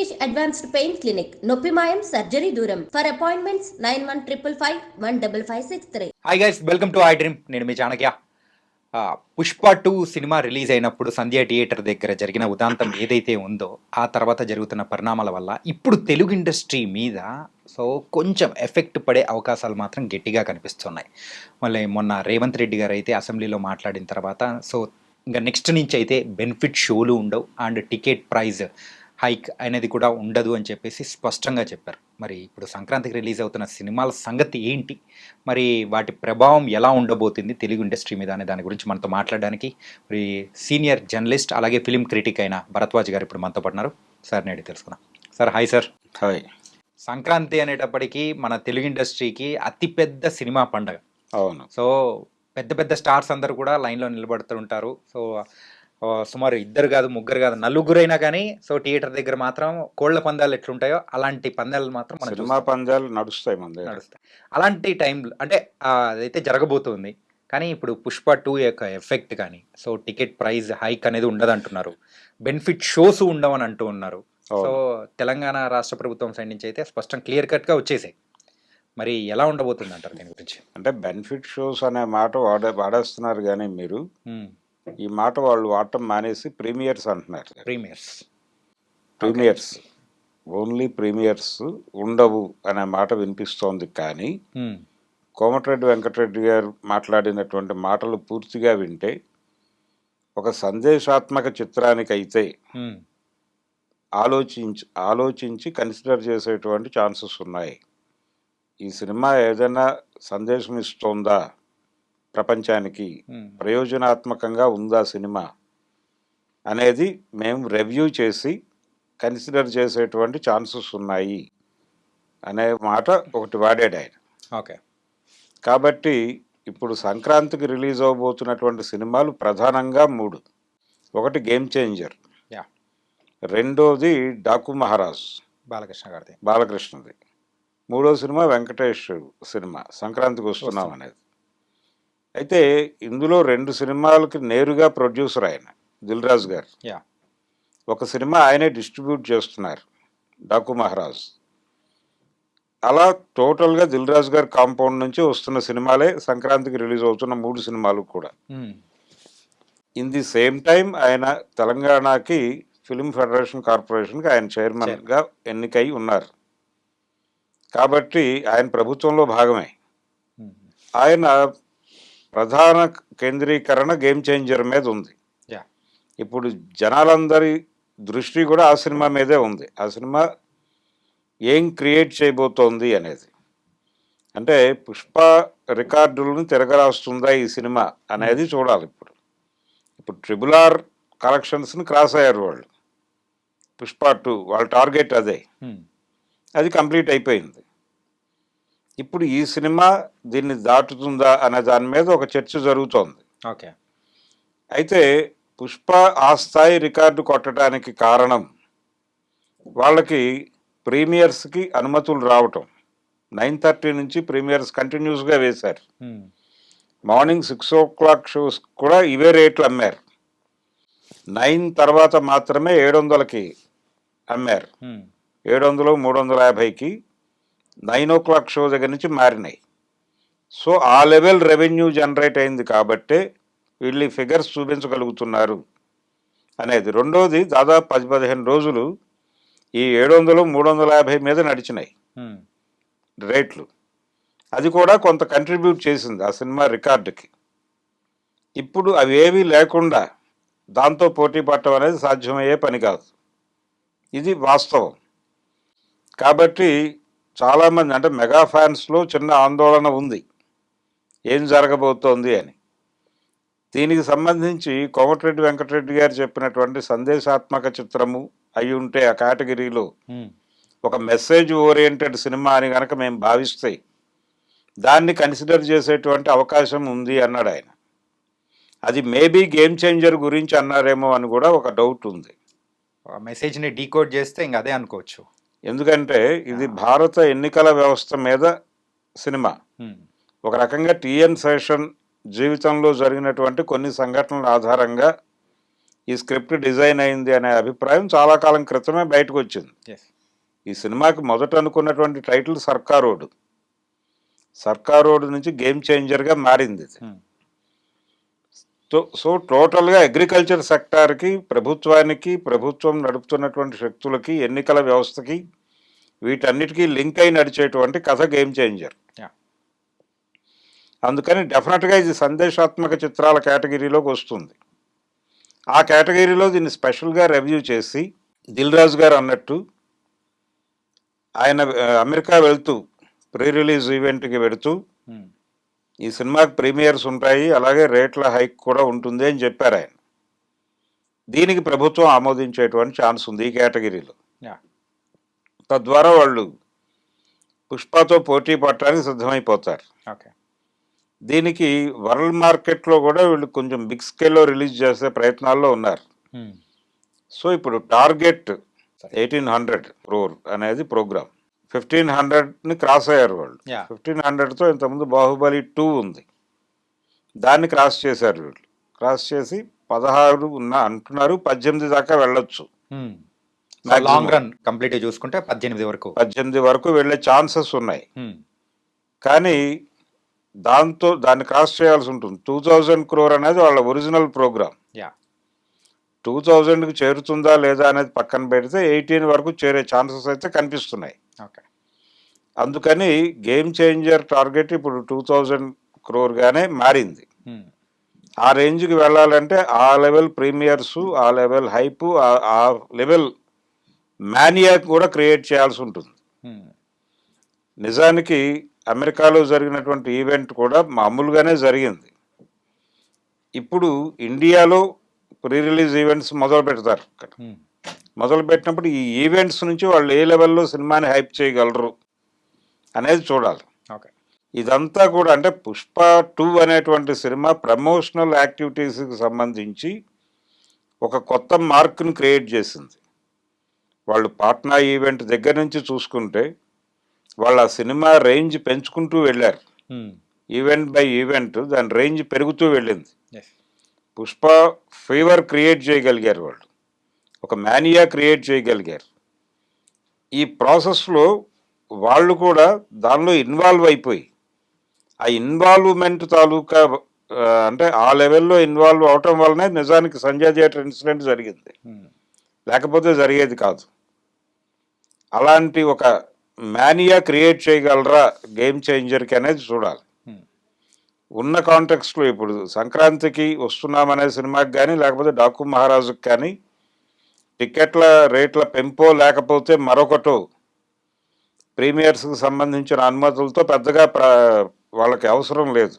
Venkatesh advanced pain clinic నొప్పి మాయం surgery దూరం for appointments nine one triple five one double five six three hi guys welcome to I dream నేను మీ Chanakya Pushpa two cinema release అయినప్పుడు Sandhya theatre దగ్గర జరిగిన ఉదాంతం ఏదైతే ఉందో ఆ తర్వాత జరుగుతున్న పరిణామాల వల్ల ఇప్పుడు తెలుగు ఇండస్ట్రీ మీద సో కొంచెం ఎఫెక్ట్ పడే అవకాశాలు మాత్రం గట్టిగా కనిపిస్తున్నాయి. మళ్ళీ మొన్న రేవంత్ రెడ్డి గారు అయితే అసెంబ్లీలో మాట్లాడిన తర్వాత సో ఇంకా నెక్స్ట్ నుంచి అయితే బెనిఫిట్ షోలు ఉండవు. అండ్ టికెట్ ప్రైజ్ హైక్ అనేది కూడా ఉండదు అని చెప్పేసి స్పష్టంగా చెప్పారు. మరి ఇప్పుడు సంక్రాంతికి రిలీజ్ అవుతున్న సినిమాల సంగతి ఏంటి? మరి వాటి ప్రభావం ఎలా ఉండబోతుంది తెలుగు ఇండస్ట్రీ మీద అనే దాని గురించి మనతో మాట్లాడడానికి మరి సీనియర్ జర్నలిస్ట్ అలాగే ఫిలిం క్రిటిక్ అయిన భరద్వాజ్ గారు ఇప్పుడు మనతో పడినారు సార్ నేడు తెలుసుకుందాం. Sir hi sir. Hi. Sankranti అనేటప్పటికీ మన తెలుగు ఇండస్ట్రీకి అతిపెద్ద సినిమా పండగ. అవును. సో పెద్ద పెద్ద స్టార్స్ అందరూ కూడా లైన్లో నిలబడుతూ ఉంటారు. సో సుమారు ఇద్దరు కాదు ముగ్గురు కాదు నలుగురైనా కానీ సో థియేటర్ దగ్గర మాత్రం కోళ్ళ పందాలు ఎట్లుంటాయో అలాంటి పందాలు మాత్రం మనం సినిమా పందాలు నడుస్తాయి మన దగ్గర. నడుస్తాయి. అలాంటి టైంలో అంటే అదైతే జరగబోతుంది కానీ ఇప్పుడు పుష్ప టూ యొక్క ఎఫెక్ట్ కానీ సో టికెట్ ప్రైస్ హైక్ అనేది ఉండదు అంటున్నారు బెనిఫిట్ షోస్ ఉండవని అంటూ ఉన్నారు. సో తెలంగాణ రాష్ట్ర ప్రభుత్వం సైడ్ నుంచి అయితే స్పష్టం క్లియర్ కట్గా వచ్చేసాయి. మరి ఎలా ఉండబోతుంది అంటారు దీని గురించి? అంటే బెనిఫిట్ షోస్ అనే మాట వాడే వాడేస్తున్నారు కానీ మీరు. ఈ మాట వాళ్ళు వాడటం మానేసి ప్రీమియర్స్ అంటున్నారు. ప్రీమియర్స్. ప్రీమియర్స్. ఓన్లీ ప్రీమియర్స్ ఉండవు అనే మాట వినిపిస్తోంది కానీ కోమటిరెడ్డి వెంకటరెడ్డి గారు మాట్లాడినటువంటి మాటలు పూర్తిగా వింటే ఒక సందేశాత్మక చిత్రానికైతే ఆలోచించి ఆలోచించి కన్సిడర్ చేసేటువంటి ఛాన్సెస్ ఉన్నాయి. ఈ సినిమా ఏదైనా సందేశం ఇస్తోందా? ప్రపంచానికి ప్రయోజనాత్మకంగా ఉందా సినిమా అనేది మేము రివ్యూ చేసి కన్సిడర్ చేసేటువంటి ఛాన్సెస్ ఉన్నాయి అనే మాట ఒకటి వాడాడు ఆయన. ఓకే. కాబట్టి ఇప్పుడు సంక్రాంతికి రిలీజ్ అవబోతున్నటువంటి సినిమాలు ప్రధానంగా మూడు. ఒకటి గేమ్ చేంజర్ యా. రెండోది డాకు మహారాజ్ బాలకృష్ణ గారిది. బాలకృష్ణది. మూడో సినిమా వెంకటేష్ సినిమా. సంక్రాంతికి వస్తున్నాం అనేది. అయితే ఇందులో రెండు సినిమాలకి నేరుగా ప్రొడ్యూసర్ ఆయన దిల్ రాజు గారు. యా. ఒక సినిమా ఆయనే డిస్ట్రిబ్యూట్ చేస్తున్నారు డాకు మహారాజ్. అలా టోటల్గా దిల్ రాజు గారి కాంపౌండ్ నుంచి వస్తున్న సినిమాలే సంక్రాంతికి రిలీజ్ అవుతున్న మూడు సినిమాలు కూడా. ఇన్ ది సేమ్ టైం ఆయన తెలంగాణకి ఫిలిం ఫెడరేషన్ కార్పొరేషన్కి ఆయన చైర్మన్గా ఎన్నికై ఉన్నారు. కాబట్టి ఆయన ప్రభుత్వంలో భాగమే. ఆయన ప్రధాన కేంద్రీకరణ గేమ్ చేంజర్ మీద ఉంది. యా. ఇప్పుడు జనాలందరి దృష్టి కూడా ఆ సినిమా మీదే ఉంది. ఆ సినిమా ఏం క్రియేట్ చేయబోతోంది అనేది. అంటే పుష్ప రికార్డులను తిరగరాస్తుందా ఈ సినిమా అనేది చూడాలి ఇప్పుడు. ఇప్పుడు ట్రిబుల్ ఆర్ కలెక్షన్స్ని క్రాస్ అయ్యారు వాళ్ళు. పుష్ప టూ వాళ్ళ టార్గెట్ అదే. అది కంప్లీట్ అయిపోయింది. ఇప్పుడు ఈ సినిమా దీన్ని దాటుతుందా అనే దాని మీద ఒక చర్చ జరుగుతోంది. ఓకే. అయితే పుష్ప ఆ స్థాయి రికార్డు కొట్టడానికి కారణం వాళ్ళకి ప్రీమియర్స్కి అనుమతులు రావటం. నైన్ థర్టీ నుంచి ప్రీమియర్స్ కంటిన్యూస్గా వేశారు. Morning six o'clock shows కూడా ఇవే రేట్లు అమ్మారు. నైన్ తర్వాత మాత్రమే ఏడు వందలకి అమ్మారు. ఏడు వందలు మూడు వందల యాభైకి నైన్ ఓ క్లాక్ షో దగ్గర నుంచి మారినాయి. సో ఆ లెవెల్ రెవెన్యూ జనరేట్ అయింది కాబట్టే వీళ్ళు ఈ ఫిగర్స్ చూపించగలుగుతున్నారు అనేది. రెండోది దాదాపు పది పదిహేను రోజులు ఈ ఏడు వందలు మూడు వందల యాభై మీద నడిచినాయి రేట్లు. అది కూడా కొంత కంట్రిబ్యూట్ చేసింది ఆ సినిమా రికార్డుకి. ఇప్పుడు అవి ఏవీ లేకుండా దాంతో పోటీ పడటం అనేది సాధ్యమయ్యే పని కాదు. ఇది వాస్తవం. కాబట్టి చాలామంది అంటే మెగా ఫ్యాన్స్లో చిన్న ఆందోళన ఉంది. ఏం జరగబోతోంది అని. దీనికి సంబంధించి కోమటిరెడ్డి వెంకటరెడ్డి గారు చెప్పినటువంటి సందేశాత్మక చిత్రము అయి ఉంటే ఆ కేటగిరీలో ఒక మెసేజ్ ఓరియంటెడ్ సినిమా అని కనుక మేము భావిస్తే దాన్ని కన్సిడర్ చేసేటువంటి అవకాశం ఉంది అన్నాడు ఆయన. అది మేబీ గేమ్ చేంజర్ గురించి అన్నారేమో అని కూడా ఒక డౌట్ ఉంది. ఆ మెసేజ్ని డీకోడ్ చేస్తే ఇంక అదే అనుకోవచ్చు. ఎందుకంటే ఇది భారత ఎన్నికల వ్యవస్థ మీద సినిమా. ఒక రకంగా టిఎన్ శేషన్ జీవితంలో జరిగినటువంటి కొన్ని సంఘటనల ఆధారంగా ఈ స్క్రిప్ట్ డిజైన్ అయింది అనే అభిప్రాయం చాలా కాలం క్రితమే బయటకు వచ్చింది ఈ సినిమాకి మొదట అనుకున్నటువంటి టైటిల్ సర్కారోడు. సర్కారోడు నుంచి గేమ్ చేంజర్గా మారింది ఇది. సో సో టోటల్గా అగ్రికల్చర్ సెక్టార్కి ప్రభుత్వానికి ప్రభుత్వం నడుపుతున్నటువంటి శక్తులకి ఎన్నికల వ్యవస్థకి వీటన్నిటికీ లింక్ అయి నడిచేటువంటి కథ గేమ్ చేంజర్. అందుకని డెఫినెట్గా ఇది సందేశాత్మక చిత్రాల కేటగిరీలోకి వస్తుంది. ఆ కేటగిరీలో దీన్ని స్పెషల్గా రివ్యూ చేసి దిల్ రాజు గారు అన్నట్టు ఆయన అమెరికా వెళ్తూ ప్రీ రిలీజ్ ఈవెంట్కి వెడుతూ ఈ సినిమాకి ప్రీమియర్స్ ఉంటాయి అలాగే రేట్ల హైక్ కూడా ఉంటుంది అని చెప్పారు ఆయన. దీనికి ప్రభుత్వం ఆమోదించేటువంటి ఛాన్స్ ఉంది ఈ కేటగిరీలో. తద్వారా వాళ్ళు పుష్పతో పోటీ పడటానికి సిద్ధమైపోతారు. ఓకే. దీనికి వరల్డ్ మార్కెట్లో కూడా వీళ్ళు కొంచెం బిగ్ స్కేల్లో రిలీజ్ చేసే ప్రయత్నాల్లో ఉన్నారు. సో ఇప్పుడు టార్గెట్ ఎయిటీన్ హండ్రెడ్ క్రోర్ అనేది ప్రోగ్రామ్. ఫిఫ్టీన్ హండ్రెడ్ని క్రాస్ అయ్యారు వాళ్ళు. ఫిఫ్టీన్ హండ్రెడ్తో ఇంతకుముందు బాహుబలి టూ ఉంది. దాన్ని క్రాస్ చేశారు వీళ్ళు. క్రాస్ చేసి పదహారు ఉన్న అంటున్నారు పద్దెనిమిది దాకా వెళ్ళొచ్చు. లాంగ్ రన్ కంప్లీట్ చూసుకుంటే పద్దెనిమిది వరకు. పద్దెనిమిది వరకు వెళ్ళే ఛాన్సెస్ ఉన్నాయి. Hmm. కానీ దాంతో దాన్ని క్రాస్ చేయాల్సి ఉంటుంది. టూ థౌజండ్ క్రోర్ అనేది వాళ్ళ ఒరిజినల్ ప్రోగ్రామ్. యా. టూ థౌజండ్కి చేరుతుందా లేదా అనేది పక్కన పెడితే ఎయిటీన్ వరకు చేరే ఛాన్సెస్ అయితే కనిపిస్తున్నాయి. ఓకే. అందుకని గేమ్ చేంజర్ టార్గెట్ ఇప్పుడు టూ థౌజండ్ క్రోర్గానే మారింది. ఆ రేంజ్కి వెళ్ళాలంటే ఆ లెవెల్ ప్రీమియర్స్ ఆ లెవెల్ హైప్ ఆ లెవెల్ మానియా కూడా క్రియేట్ చేయాల్సి ఉంటుంది. నిజానికి అమెరికాలో జరిగినటువంటి ఈవెంట్ కూడా మామూలుగానే జరిగింది. ఇప్పుడు ఇండియాలో ప్రీ రిలీజ్ ఈవెంట్స్ మొదలు పెడతారు. మొదలు పెట్టినప్పుడు ఈ ఈవెంట్స్ నుంచి వాళ్ళు ఏ లెవెల్లో సినిమాని హైప్ చేయగలరు అనేది చూడాలి. ఓకే. ఇదంతా కూడా అంటే పుష్ప టూ అనేటువంటి సినిమా ప్రమోషనల్ యాక్టివిటీస్కి సంబంధించి ఒక కొత్త మార్క్ని క్రియేట్ చేసింది. వాళ్ళు పాట్నా ఈవెంట్ దగ్గర నుంచి చూసుకుంటే వాళ్ళ ఆ సినిమా రేంజ్ పెంచుకుంటూ వెళ్ళారు. ఈవెంట్ బై ఈవెంట్ దాని రేంజ్ పెరుగుతూ వెళ్ళింది. పుష్ప ఫీవర్ క్రియేట్ చేయగలిగారు వాళ్ళు. ఒక మేనియా క్రియేట్ చేయగలిగారు. ఈ ప్రాసెస్లో వాళ్ళు కూడా దానిలో ఇన్వాల్వ్ అయిపోయి ఆ ఇన్వాల్వ్మెంట్ తాలూకా అంటే ఆ లెవెల్లో ఇన్వాల్వ్ అవటం వల్లనే నిజానికి సంజయ్ థియేటర్ ఇన్సిడెంట్ జరిగింది. లేకపోతే జరిగేది కాదు. అలాంటి ఒక మేనియా క్రియేట్ చేయగలరా గేమ్ చేంజర్కి అనేది చూడాలి. ఉన్న కాంటెక్స్ట్లో ఇప్పుడు సంక్రాంతికి వస్తున్నామనే సినిమాకి కానీ లేకపోతే డాకు మహారాజుకి కానీ టికెట్ల రేట్ల పెంపో లేకపోతే మరొకటో ప్రీమియర్స్కి సంబంధించిన అనుమతులతో పెద్దగా వాళ్ళకి అవసరం లేదు.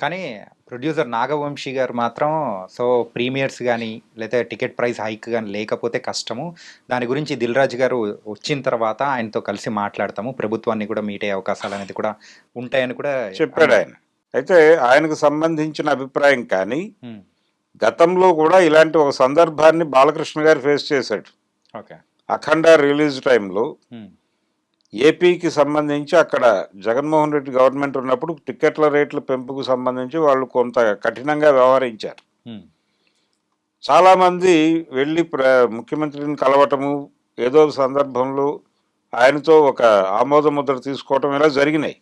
కానీ ప్రొడ్యూసర్ నాగవంశీ గారు మాత్రం సో ప్రీమియర్స్ కానీ లేదా టికెట్ ప్రైస్ హైక్ కానీ లేకపోతే కష్టము. దాని గురించి దిల్ రాజు గారు వచ్చిన తర్వాత ఆయనతో కలిసి మాట్లాడతాము. ప్రభుత్వాన్ని కూడా మీట్ అయ్యే అవకాశాలు అనేది కూడా ఉంటాయని కూడా చెప్పాడు ఆయన. అయితే ఆయనకు సంబంధించిన అభిప్రాయం కానీ గతంలో కూడా ఇలాంటి ఒక సందర్భాన్ని బాలకృష్ణ గారు ఫేస్ చేశాడు. అఖండ రిలీజ్ టైంలో ఏపీకి సంబంధించి అక్కడ జగన్మోహన్ రెడ్డి గవర్నమెంట్ ఉన్నప్పుడు టికెట్ల రేట్ల పెంపుకు సంబంధించి వాళ్ళు కొంత కఠినంగా వ్యవహరించారు. చాలామంది వెళ్ళి ముఖ్యమంత్రిని కలవటము ఏదో సందర్భంలో ఆయనతో ఒక ఆమోద ముద్ర తీసుకోవటం ఇలా జరిగినాయి.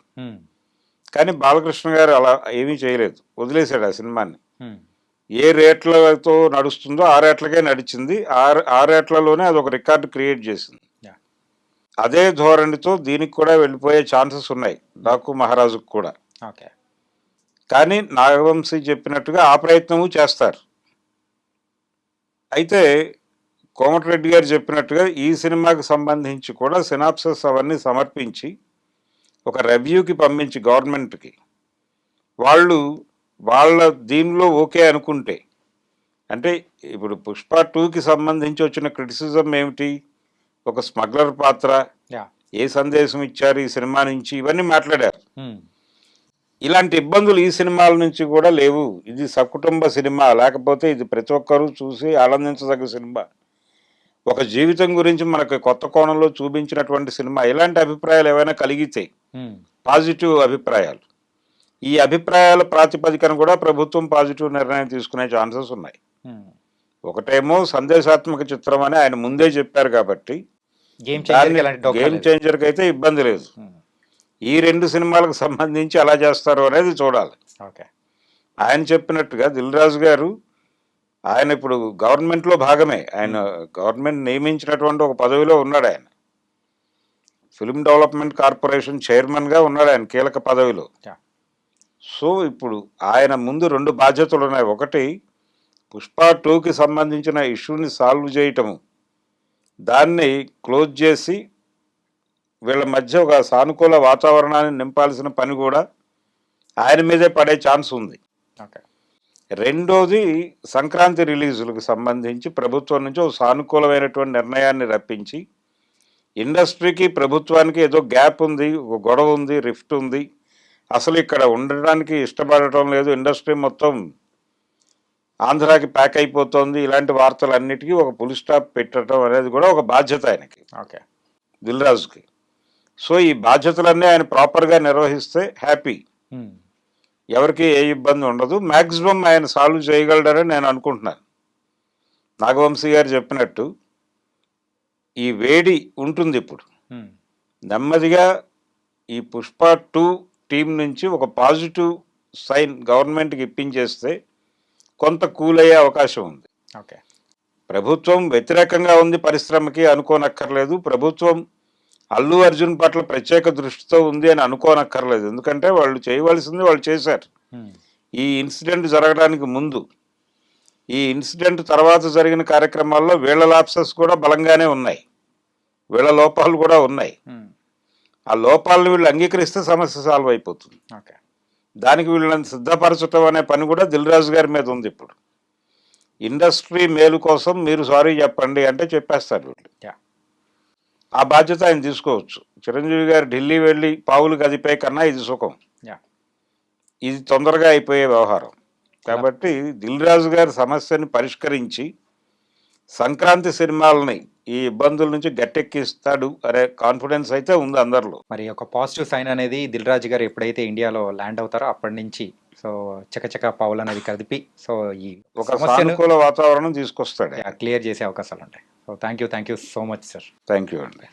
కానీ బాలకృష్ణ గారు అలా ఏమీ చేయలేదు. వదిలేశాడు ఆ సినిమాని. ఏ రేట్లతో నడుస్తుందో ఆ రేట్లకే నడిచింది. ఆ ఆ రేట్లలోనే అది ఒక రికార్డు క్రియేట్ చేసింది. అదే ధోరణితో దీనికి కూడా వెళ్ళిపోయే ఛాన్సెస్ ఉన్నాయి. డాకు మహారాజుకు కూడా. ఓకే. కానీ నాగవంశీ చెప్పినట్టుగా ఆ ప్రయత్నము చేస్తారు. అయితే కోమటిరెడ్డి గారు చెప్పినట్టుగా ఈ సినిమాకి సంబంధించి కూడా సినాప్సస్ అవన్నీ సమర్పించి ఒక రివ్యూకి పంపించి గవర్నమెంట్కి. వాళ్ళు వాళ్ళ దీనిలో ఓకే అనుకుంటే అంటే ఇప్పుడు పుష్ప టూకి సంబంధించి వచ్చిన క్రిటిసిజం ఏమిటి? ఒక స్మగ్లర్ పాత్ర ఏ సందేశం ఇచ్చారు ఈ సినిమా నుంచి? ఇవన్నీ మాట్లాడారు. ఇలాంటి ఇబ్బందులు ఈ సినిమాల నుంచి కూడా లేవు. ఇది సకుటుంబ సినిమా లేకపోతే ఇది ప్రతి ఒక్కరూ చూసి ఆనందించదగ్గ సినిమా. ఒక జీవితం గురించి మనకు కొత్త కోణంలో చూపించినటువంటి సినిమా ఇలాంటి అభిప్రాయాలు ఏవైనా కలిగితే పాజిటివ్ అభిప్రాయాలు. ఈ అభిప్రాయాల ప్రాతిపదికన కూడా ప్రభుత్వం పాజిటివ్ నిర్ణయం తీసుకునే ఛాన్సెస్ ఉన్నాయి. ఉమ్, ఒకటేమో సందేశాత్మక చిత్రం అని ఆయన ముందే చెప్పారు కాబట్టి గేమ్. చేంజర్కి అయితే ఇబ్బంది లేదు. ఉమ్, ఈ రెండు సినిమాలకు సంబంధించి ఎలా చేస్తారు అనేది చూడాలి. ఓకే. ఆయన చెప్పినట్టుగా దిల్ రాజు గారు ఆయన ఇప్పుడు గవర్నమెంట్లో భాగమే. ఆయన గవర్నమెంట్ నియమించినటువంటి ఒక పదవిలో ఉన్నాడు ఆయన. ఫిల్మ్ డెవలప్మెంట్ కార్పొరేషన్ చైర్మన్గా ఉన్నాడు ఆయన కీలక పదవిలో. సో ఇప్పుడు ఆయన ముందు రెండు బాధ్యతలు ఉన్నాయి. ఒకటి పుష్ప టూకి సంబంధించిన ఇష్యూని సాల్వ్ చేయటము. దాన్ని క్లోజ్ చేసి వీళ్ళ మధ్య ఒక సానుకూల వాతావరణాన్ని నింపాల్సిన పని కూడా ఆయన మీదే పడే ఛాన్స్ ఉంది. రెండోది సంక్రాంతి రిలీజులకు సంబంధించి ప్రభుత్వం నుంచి ఒక సానుకూలమైనటువంటి నిర్ణయాన్ని రప్పించి ఇండస్ట్రీకి ప్రభుత్వానికి ఏదో గ్యాప్ ఉంది ఒక గొడవ ఉంది రిఫ్ట్ ఉంది. అసలు ఇక్కడ ఉండడానికి ఇష్టపడటం లేదు. ఇండస్ట్రీ మొత్తం ఆంధ్రాకి ప్యాక్ అయిపోతుంది. ఇలాంటి వార్తలన్నిటికీ ఒక పులి స్టాప్ పెట్టడం అనేది కూడా ఒక బాధ్యత ఆయనకి. ఓకే. దిల్ రాజుకి సో ఈ బాధ్యతలన్నీ ఆయన ప్రాపర్గా నిర్వహిస్తే హ్యాపీ. ఎవరికి ఏ ఇబ్బంది ఉండదు. మ్యాక్సిమం ఆయన సాల్వ్ చేయగలడని నేను అనుకుంటున్నాను. నాగవంశీ గారు చెప్పినట్టు ఈ వేడి ఉంటుంది ఇప్పుడు. నెమ్మదిగా ఈ పుష్ప టూ టీం నుంచి ఒక పాజిటివ్ సైన్ గవర్నమెంట్కి ఇప్పించేస్తే కొంత కూల్ అయ్యే అవకాశం ఉంది. ఓకే. ప్రభుత్వం వ్యతిరేకంగా ఉంది పరిశ్రమకి అనుకోనక్కర్లేదు. ప్రభుత్వం అల్లు అర్జున్ పట్ల ప్రత్యేక దృష్టితో ఉంది అని అనుకోనక్కర్లేదు. ఎందుకంటే వాళ్ళు చేయవలసింది వాళ్ళు చేశారు. ఈ ఇన్సిడెంట్ జరగడానికి ముందు ఈ ఇన్సిడెంట్ తర్వాత జరిగిన కార్యక్రమాల్లో వీళ్ళ లాప్సెస్ కూడా బలంగానే ఉన్నాయి. వీళ్ళ లోపాలు కూడా ఉన్నాయి. ఉమ్, ఆ లోపాలను వీళ్ళు అంగీకరిస్తే సమస్య సాల్వ్ అయిపోతుంది. దానికి వీళ్ళని సిద్ధపరచడం అనే పని కూడా దిల్ రాజు గారి మీద ఉంది ఇప్పుడు. ఇండస్ట్రీ మేలు కోసం మీరు సారీ చెప్పండి అంటే చెప్పేస్తారు వీళ్ళు. ఆ బాధ్యత ఆయన తీసుకోవచ్చు. చిరంజీవి గారు ఢిల్లీ వెళ్ళి పావులు కదిపే కన్నా ఇది సుఖం. యా ఇది తొందరగా అయిపోయే వ్యవహారం. కాబట్టి దిల్ రాజు గారి సమస్యని పరిష్కరించి సంక్రాంతి సినిమాలని ఈ ఇబ్బందుల నుంచి గట్టెక్కిస్తాడు అనే కాన్ఫిడెన్స్ అయితే ఉంది అందరిలో. మరి ఒక పాజిటివ్ సైన్ అనేది దిల్ రాజు గారు ఎప్పుడైతే ఇండియాలో ల్యాండ్ అవుతారో అప్పటి నుంచి సో చకచక పావులు అనేది కదిపి సో ఈ ఒక సానుకూల వాతావరణం తీసుకొస్తాడు క్లియర్ చేసే అవకాశాలు ఉంటాయి. So thank you thank you so much sir. Thank you అండి.